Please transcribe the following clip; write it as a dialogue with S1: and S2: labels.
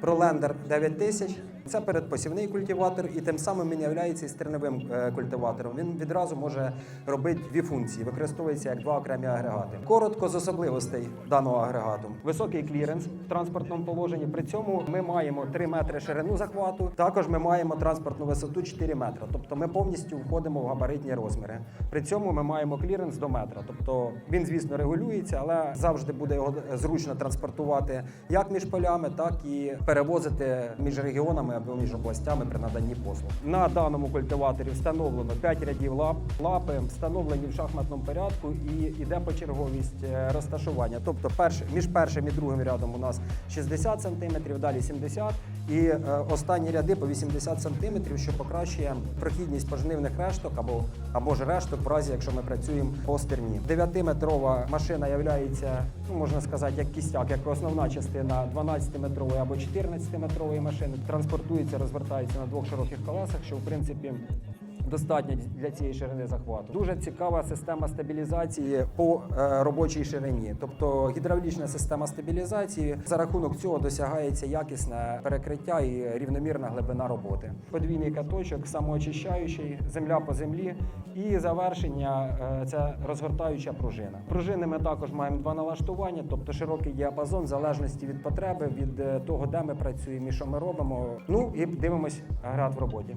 S1: ProLender 9000. Це передпосівний культиватор, і тим самим він є стерневим е, культиватором. Він відразу може робити дві функції, використовується як два окремі агрегати. Коротко з особливостей даного агрегату. Високий кліренс в транспортному положенні. При цьому ми маємо 3 метри ширину захвату. Також ми маємо транспортну висоту 4 метри. Тобто ми повністю входимо в габаритні розміри. При цьому ми маємо кліренс до метра. Тобто він, звісно, регулюється, але завжди буде його зручно транспортувати як між полями, так і перевозити між регіонами між областями при наданні послуг. На даному культиваторі встановлено 5 рядів лап. Лапи встановлені в шахматному порядку і йде почерговість е, розташування. Тобто, перш, між першим і другим рядом у нас 60 см, далі 70 і е, останні ряди по 80 см, що покращує прохідність пожнивних решток або, або ж решток, в разі якщо ми працюємо по стерні. 9-метрова машина являється, ну, можна сказати, як кістяк, як основна частина 12-метрової або 14-метрової машини. Транспортується, розвертається на двох широких колесах, що в принципі. Достатньо для цієї ширини захвату. Дуже цікава система стабілізації по е, робочій ширині. Тобто гідравлічна система стабілізації за рахунок цього досягається якісне перекриття і рівномірна глибина роботи. Подвійний каточок, самоочищаючий, земля по землі і завершення це розгортаюча пружина. Пружини ми також маємо два налаштування, тобто широкий діапазон в залежності від потреби, від е, того, де ми працюємо і що ми робимо. Ну і дивимось град в роботі.